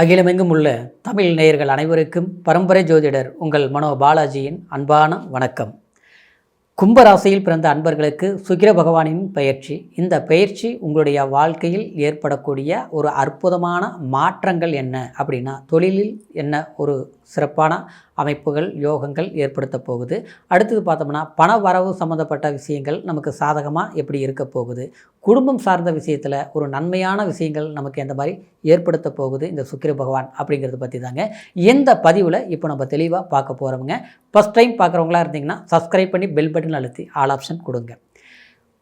அகிலமெங்கும் உள்ள தமிழ் நேயர்கள் அனைவருக்கும் பரம்பரை ஜோதிடர் உங்கள் மனோ பாலாஜியின் அன்பான வணக்கம். கும்பராசியில் பிறந்த அன்பர்களுக்கு சுக்கிர பகவானின் பயிற்சி இந்த பயிற்சி உங்களுடைய வாழ்க்கையில் ஏற்படக்கூடிய ஒரு அற்புதமான மாற்றங்கள் என்ன? அப்படின்னா தொழிலில் என்ன ஒரு சிறப்பான அமைப்புகள் யோகங்கள் ஏற்படுத்த போகுது. அடுத்தது பார்த்தோம்னா பண வரவு சம்மந்தப்பட்ட விஷயங்கள் நமக்கு சாதகமாக எப்படி இருக்க போகுது? குடும்பம் சார்ந்த விஷயத்தில் ஒரு நன்மையான விஷயங்கள் நமக்கு எந்த மாதிரி ஏற்படுத்த போகுது? இந்த சுக்கிர பகவான் அப்படிங்கிறத பற்றி தாங்க இந்த பதிவில் இப்போ நம்ம தெளிவாக பார்க்க போகிறவங்க ஃபஸ்ட் டைம் பார்க்குறவங்களா இருந்தீங்கன்னா சப்ஸ்கிரைப் பண்ணி பெல் பட்டன் அழுத்தி ஆல் ஆப்ஷன் கொடுங்க.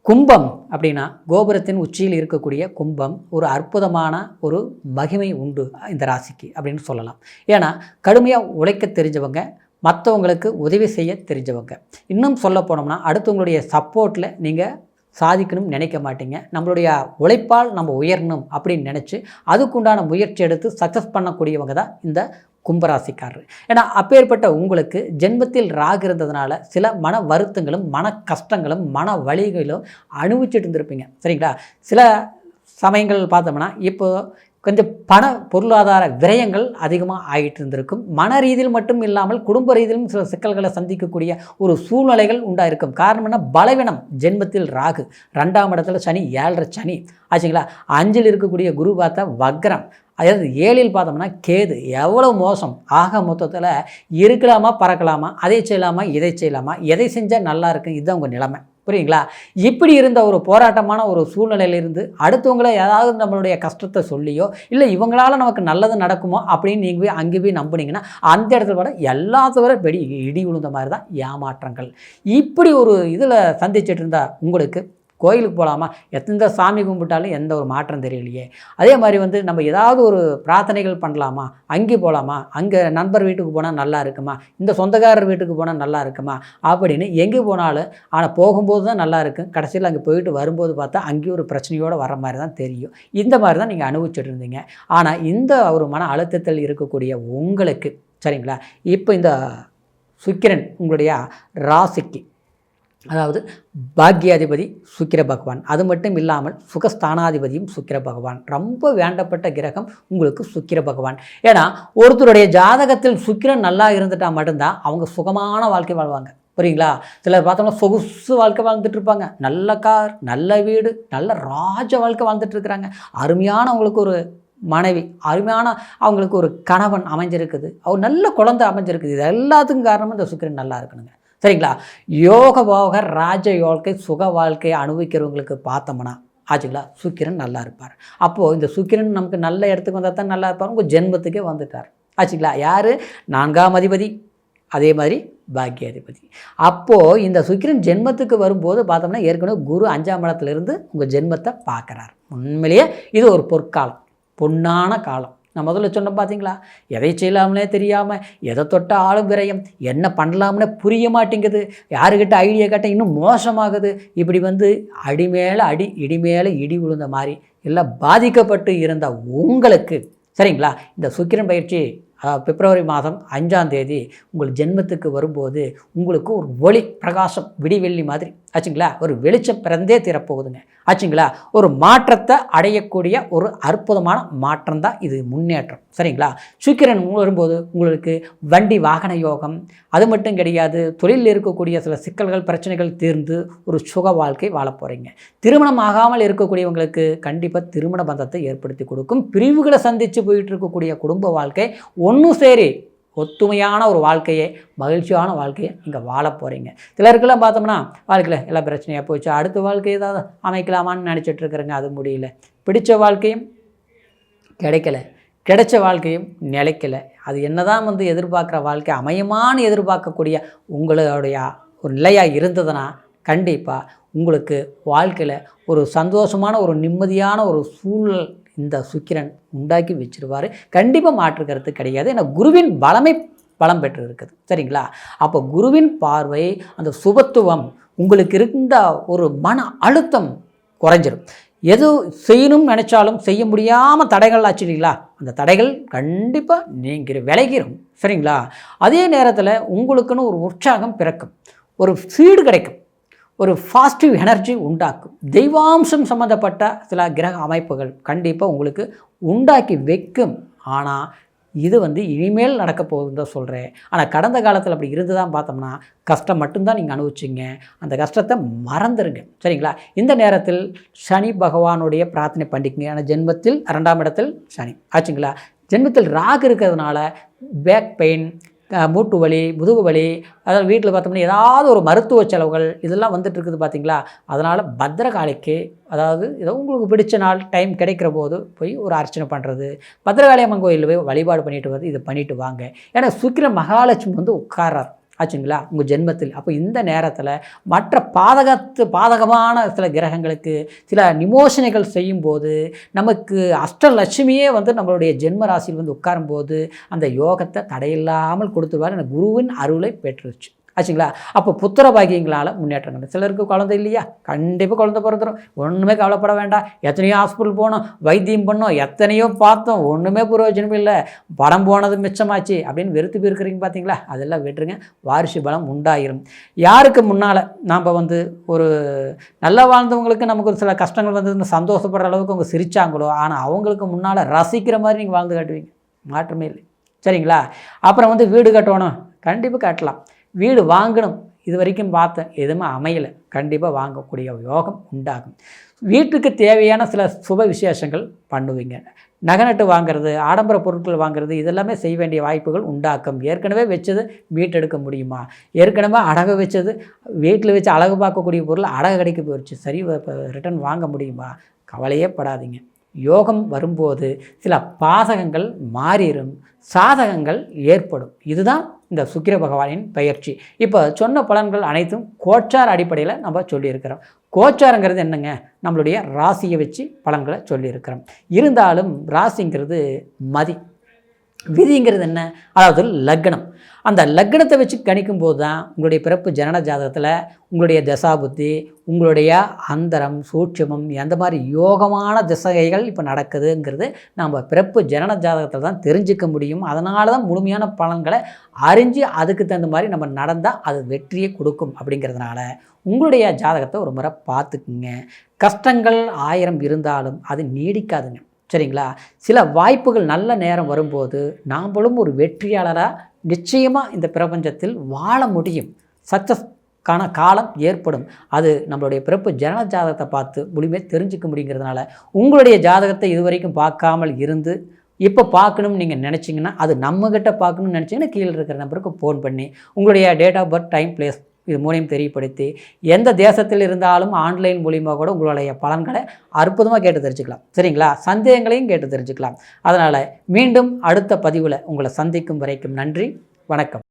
கும்பம் அப்படின்னா கோபுரத்தின் உச்சியில் இருக்கக்கூடிய கும்பம் ஒரு அற்புதமான ஒரு மகிமை உண்டு இந்த ராசிக்கு அப்படின்னு சொல்லலாம். ஏன்னா கடுமையாக உழைக்க தெரிஞ்சவங்க மற்றவங்களுக்கு உதவி செய்ய தெரிஞ்சவங்க. இன்னும் சொல்ல போனோம்னா அடுத்தவங்களுடைய சப்போர்ட்டில் நீங்கள் சாதிக்கணும்னு நினைக்க மாட்டீங்க. நம்மளுடைய உழைப்பால் நம்ம உயரணும் அப்படின்னு நினச்சி அதுக்குண்டான முயற்சி எடுத்து சக்ஸஸ் பண்ணக்கூடியவங்க தான் இந்த கும்பராசிக்காரர். ஏன்னா அப்பேற்பட்ட உங்களுக்கு ஜென்மத்தில் ராகு இருந்ததுனால சில மன வருத்தங்களும் மன கஷ்டங்களும் மன வழிகளும் அனுபவிச்சுட்டு இருந்திருப்பீங்க. சரிங்களா? சில சமயங்கள் பார்த்தோம்னா இப்போ கொஞ்சம் பண பொருளாதார விரயங்கள் அதிகமாக ஆகிட்டு இருந்திருக்கும். மன ரீதியில் மட்டும் இல்லாமல் குடும்ப ரீதியிலும் சில சிக்கல்களை சந்திக்கக்கூடிய ஒரு சூழ்நிலைகள் உண்டாயிருக்கும். காரணம் என்ன? பலவீனம். ஜென்மத்தில் ராகு. ரெண்டாம் இடத்துல சனி ஏழரை சனி. ஆச்சுங்களா? அஞ்சில் இருக்கக்கூடிய குரு பார்த்தா வக்ரம். அதாவது ஏழில் பார்த்தோம்னா கேது. எவ்வளோ மோசம். ஆக மொத்தத்தில் இருக்கலாமா பறக்கலாமா? அதை செய்யலாமா? இதை செய்யலாமா? எதை செஞ்சால் நல்லா இருக்கும்? இதுதான் உங்கள் நிலைமை. புரியுங்களா? இப்படி இருந்த ஒரு போராட்டமான ஒரு சூழ்நிலையிலிருந்து அடுத்தவங்கள ஏதாவது நம்மளுடைய கஷ்டத்தை சொல்லியோ இல்லை இவங்களால் நமக்கு நல்லது நடக்குமோ? அப்படின்னு நீங்கள் போய் அங்கே போய் நம்புனீங்கன்னா அந்த இடத்துல கூட எல்லாத்தோட விட பெரிய இடி விழுந்த மாதிரி தான் ஏமாற்றங்கள். இப்படி ஒரு இதில் சந்திச்சுட்டு இருந்தா உங்களுக்கு கோயிலுக்கு போகலாமா? எந்த சாமி கும்பிட்டாலும் எந்த ஒரு மாற்றம் தெரியலையே. அதே மாதிரி வந்து நம்ம ஏதாவது ஒரு பிரார்த்தனைகள் பண்ணலாமா? அங்கே போகலாமா? அங்கே நண்பர் வீட்டுக்கு போனால் நல்லா இருக்குமா? இந்த சொந்தக்காரர் வீட்டுக்கு போனால் நல்லா இருக்குமா? அப்படின்னு எங்கே போனாலும் ஆனால் போகும்போது தான் நல்லா இருக்கும். கடைசியில் அங்கே போயிட்டு வரும்போது பார்த்தா அங்கேயும் ஒரு பிரச்சனையோடு வர மாதிரி தான் தெரியும். இந்த மாதிரி தான் நீங்கள் அனுபவிச்சுட்டு இருந்தீங்க. ஆனால் இந்த ஒரு மன அழுத்தத்தில் இருக்கக்கூடிய உங்களுக்கு சரிங்களா? இப்போ இந்த சுக்கிரன் உங்களுடைய ராசிக்கு அதாவது பாக்யாதிபதி சுக்கிர பகவான். அது மட்டும் இல்லாமல் சுகஸ்தானாதிபதியும் சுக்கிர பகவான். ரொம்ப வேண்டப்பட்ட கிரகம் உங்களுக்கு சுக்கிர பகவான். ஏன்னா ஒருத்தருடைய ஜாதகத்தில் சுக்கிரன் நல்லா இருந்துட்டால் மட்டும்தான் அவங்க சுகமான வாழ்க்கை வாழ்வாங்க. புரியுங்களா? சிலர் பார்த்தோம்னா சொகுசு வாழ்க்கை வாழ்ந்துட்டு இருப்பாங்க. நல்ல கார் நல்ல வீடு நல்ல ராஜ வாழ்க்கை வாழ்ந்துட்டு இருக்கிறாங்க. அருமையான அவங்களுக்கு ஒரு மனைவி அருமையான அவங்களுக்கு ஒரு கணவன் அமைஞ்சிருக்குது. அவர் நல்ல குழந்தை அமைஞ்சிருக்குது. இது எல்லாத்துக்கும் காரணமும் இந்த சுக்கிரன் நல்லா இருக்கணுங்க. சரிங்களா? யோக போக ராஜ வாழ்க்கை சுக வாழ்க்கையை அனுபவிக்கிறவங்களுக்கு பார்த்தோம்னா ஆச்சுங்களா? சுக்கிரன் நல்லா இருப்பார். அப்போது இந்த சுக்கிரன் நமக்கு நல்ல இடத்துக்கு வந்தால் தான் நல்லா இருப்பார். உங்கள் ஜென்மத்துக்கே வந்துட்டார். ஆச்சுங்களா? யார்? நான்காம் அதிபதி. அதே மாதிரி பாக்கியாதிபதி. அப்போது இந்த சுக்கிரன் ஜென்மத்துக்கு வரும்போது பார்த்தோம்னா ஏற்கனவே குரு அஞ்சாம் இடத்துலேருந்து உங்கள் ஜென்மத்தை பார்க்குறார். உண்மையிலேயே இது ஒரு பொற்காலம். பொன்னான காலம். நான் முதல்ல சொன்ன பார்த்தீங்களா எதை செய்யலாம்னே தெரியாமல் எதை தொட்ட ஆளும் விரயம் என்ன பண்ணலாம்னே புரிய மாட்டேங்குது. யாருக்கிட்ட ஐடியா கேட்டால் இன்னும் மோசமாகுது. இப்படி வந்து அடி மேலே அடி இடி மேலே இடி விழுந்த மாதிரி எல்லாம் பாதிக்கப்பட்டு இருந்த உங்களுக்கு சரிங்களா? இந்த சுக்கிரன் பயிற்சி பிப்ரவரி மாதம் அஞ்சாம் தேதி உங்கள் ஜென்மத்துக்கு வரும்போது உங்களுக்கு ஒரு ஒளி பிரகாசம் விடிவெள்ளி மாதிரி ஆச்சுங்களா? ஒரு வெளிச்சம் பிறந்தே தீரப்போகுதுங்க. ஆச்சுங்களா? ஒரு மாற்றத்தை அடையக்கூடிய ஒரு அற்புதமான மாற்றம் தான் இது முன்னேற்றம். சரிங்களா? சுக்கிரன் வரும்போது உங்களுக்கு வண்டி வாகன யோகம் அது மட்டும் கிடையாது தொழிலில் இருக்கக்கூடிய சில சிக்கல்கள் பிரச்சனைகள் தீர்ந்து ஒரு சுக வாழ்க்கை வாழ போகிறீங்க திருமணம் ஆகாமல் இருக்கக்கூடியவங்களுக்கு கண்டிப்பாக திருமண பந்தத்தை ஏற்படுத்தி கொடுக்கும். பிரிவுகளை சந்தித்து போயிட்டு இருக்கக்கூடிய குடும்ப வாழ்க்கை ஒன்றும் சரி ஒத்துமையான ஒரு வாழ்க்கையை மகிழ்ச்சியான வாழ்க்கையை நீங்கள் வாழ போகிறீங்க சிலருக்கெல்லாம் பார்த்தோம்னா வாழ்க்கையில் எல்லாம் பிரச்சனையாக போச்சு அடுத்த வாழ்க்கை ஏதாவது அமைக்கலாமான்னு நினச்சிட்டு இருக்கிறேங்க அது முடியல. பிடித்த வாழ்க்கையும் கிடைக்கல. கிடைச்ச வாழ்க்கையும் நிலைக்கல. அது என்னதான் வந்து எதிர்பார்க்குற வாழ்க்கை அமையமான்னு எதிர்பார்க்கக்கூடிய உங்களுடைய ஒரு நிலையாக இருந்ததுன்னா கண்டிப்பாக உங்களுக்கு வாழ்க்கையில் ஒரு சந்தோஷமான ஒரு நிம்மதியான ஒரு சூழல் இந்த சுக்கிரன் உண்டாக்கி வச்சிருவார். கண்டிப்பாக மாற்று கருத்து கிடையாது. ஏன்னா குருவின் பலமை பலம் பெற்று இருக்குது சரிங்களா? அப்போ குருவின் பார்வை அந்த சுபத்துவம் உங்களுக்கு இருந்த ஒரு மன அழுத்தம் குறைஞ்சிடும் எது செய்யணும்னு நினச்சாலும் செய்ய முடியாமல் தடைகள் ஆச்சு இல்லைங்களா? அந்த தடைகள் கண்டிப்பாக நீங்கிற விளைகிறோம் சரிங்களா? அதே நேரத்தில் உங்களுக்குன்னு ஒரு உற்சாகம் பிறக்கும். ஒரு சீடு கிடைக்கும். ஒரு பாசிட்டிவ் எனர்ஜி உண்டாக்கும். தெய்வாம்சம் சம்மந்தப்பட்ட சில கிரக அமைப்புகள் கண்டிப்பாக உங்களுக்கு உண்டாக்கி வைக்கும். ஆனால் இது வந்து இனிமேல் நடக்க போகுதுன்னு தான் சொல்கிறேன் ஆனால் கடந்த காலத்தில் அப்படி இருந்து தான் பார்த்தோம்னா கஷ்டம் மட்டும்தான் நீங்கள் அனுபவிச்சிங்க. அந்த கஷ்டத்தை மறந்துடுங்க சரிங்களா? இந்த நேரத்தில் சனி பகவானுடைய பிரார்த்தனை பண்ணிக்கங்க. ஆனால் ஜென்மத்தில் ரெண்டாம் இடத்தில் சனி. ஆச்சுங்களா? ஜென்மத்தில் ராகு இருக்கிறதுனால பேக் பெயின் மூட்டு வலி முதுகு வலி அதாவது வீட்டில் பார்த்தோம்னா ஏதாவது ஒரு மருத்துவ செலவுகள் இதெல்லாம் வந்துட்டு இருக்குது பார்த்தீங்களா? அதனால் பத்திரகாளிக்கு அதாவது ஏதோ உங்களுக்கு பிடிச்ச நாள் டைம் கிடைக்கிற போது போய் ஒரு அர்ச்சனை பண்ணுறது பத்திரகாளி அம்மன் கோயிலில் போய் வழிபாடு பண்ணிட்டு வந்து இதை பண்ணிட்டு வாங்க. ஏன்னா சுக்கிர மகாலட்சுமி வந்து உட்காரார் ஆச்சுங்களா? உங்கள் ஜென்மத்தில். அப்போ இந்த நேரத்தில் மற்ற பாதகத்து பாதகமான சில கிரகங்களுக்கு சில நிமோஷனைகள் செய்யும்போது நமக்கு அஷ்டலட்சுமியே வந்து நம்மளுடைய ஜென்ம ராசியில் வந்து உட்காரும்போது அந்த யோகத்தை தடையில்லாமல் கொடுத்துருவார் எனக்கு குருவின் அருளை பெற்றுச்சு ஆச்சுங்களா? அப்போ புத்திர பாக்கியங்களால் முன்னேற்றம் கண்டு. சிலருக்கு குழந்தை இல்லையா? கண்டிப்பாக குழந்தை பிறந்துடும் ஒன்றுமே கவலைப்பட வேண்டாம். எத்தனையோ ஹாஸ்பிட்டல் போனோம் வைத்தியம் பண்ணோம் எத்தனையோ பார்த்தோம். ஒன்றுமே புரோஜனம் இல்லை. படம் போனது மிச்சமாச்சு அப்படின்னு வெறுத்து போயிருக்கிறீங்க பார்த்தீங்களா அதெல்லாம் விட்டுருங்க. வாரிசு பலம் உண்டாயிரும். யாருக்கு முன்னால் நாம் வந்து ஒரு நல்லா வாழ்ந்தவங்களுக்கு நமக்கு ஒரு சில கஷ்டங்கள் வந்து சந்தோஷப்படுற அளவுக்கு அவங்க சிரிச்சாங்களோ ஆனால் அவங்களுக்கு முன்னால் ரசிக்கிற மாதிரி நீங்கள் வாழ்ந்து காட்டுவீங்க. மாற்றமே இல்லை. சரிங்களா? அப்புறம் வந்து வீடு கட்டணும். கண்டிப்பாக கட்டலாம். வீடு வாங்கணும். இது வரைக்கும் பார்த்தேன் எதுவுமே அமையலை. கண்டிப்பாக வாங்கக்கூடிய யோகம் உண்டாகும். வீட்டுக்கு தேவையான சில சுப விசேஷங்கள் பண்ணுவீங்க. நகநட்டு வாங்குறது ஆடம்பர பொருட்கள் வாங்குறது இதெல்லாமே செய்ய வேண்டிய வாய்ப்புகள் உண்டாக்கும். ஏற்கனவே வச்சது மீட்டெடுக்க முடியுமா? ஏற்கனவே அடகு வச்சது வீட்டில் வச்சு அழகு பார்க்கக்கூடிய பொருள் அடகு கிடைக்க போயிடுச்சு சரி ரிட்டர்ன் வாங்க முடியுமா? கவலையே படாதீங்க. யோகம் வரும்போது சில பாதகங்கள் மாறிடும் சாதகங்கள் ஏற்படும். இதுதான் இந்த சுக்கிர பகவானின் பயிற்சி. இப்போ சொன்ன பலன்கள் அனைத்தும் கோச்சார் அடிப்படையில் நம்ம சொல்லியிருக்கிறோம். கோச்சாரங்கிறது என்னங்க? நம்மளுடைய ராசியை வச்சு பலன்களை சொல்லியிருக்கிறோம். இருந்தாலும் ராசிங்கிறது மதி. விதிங்கிறது என்ன? அதாவது லக்னம். அந்த லக்னத்தை வச்சு கணிக்கும் போது தான் உங்களுடைய பிறப்பு ஜனன ஜாதகத்தில் உங்களுடைய தசாபுத்தி உங்களுடைய அந்தரம் சூட்சமம் எந்த மாதிரி யோகமான திசைகள் இப்போ நடக்குதுங்கிறது நம்ம பிறப்பு ஜனன ஜாதகத்தில் தான் தெரிஞ்சுக்க முடியும். அதனால தான் முழுமையான பலன்களை அறிஞ்சு அதுக்கு தகுந்த மாதிரி நம்ம நடந்தால் அது வெற்றியை கொடுக்கும் அப்படிங்கிறதுனால உங்களுடைய ஜாதகத்தை ஒரு முறை பார்த்துக்குங்க. கஷ்டங்கள் ஆயிரம் இருந்தாலும் அது நீடிக்காதுங்க. சரிங்களா? சில வாய்ப்புகள் நல்ல நேரம் வரும்போது நாம்பளும் ஒரு வெற்றியாளராக நிச்சயமாக இந்த பிரபஞ்சத்தில் வாழ முடியும். சக்ஸஸ்க்கான காலம் ஏற்படும். அது நம்மளுடைய பிறப்பு ஜனன ஜாதகத்தை பார்த்து முழுமையாக தெரிஞ்சுக்க முடியுங்கிறதுனால உங்களுடைய ஜாதகத்தை இதுவரைக்கும் பார்க்காமல் இருந்து இப்போ பார்க்கணும்னு நீங்கள் நினச்சிங்கன்னா அது நம்மக்கிட்ட பார்க்கணும்னு நினச்சிங்கன்னா கீழே இருக்கிற நம்பருக்கு ஃபோன் பண்ணி உங்களுடைய date of birth time place இது மூலியம் தெரியப்படுத்தி எந்த தேசத்தில் இருந்தாலும் ஆன்லைன் மூலியமாக கூட உங்களுடைய பலன்களை அற்புதமாக கேட்டு தெரிஞ்சுக்கலாம். சரிங்களா? சந்தேகங்களையும் கேட்டு தெரிஞ்சுக்கலாம். அதனால் மீண்டும் அடுத்த பதிவில் உங்களை சந்திக்கும் வரைக்கும் நன்றி. வணக்கம்.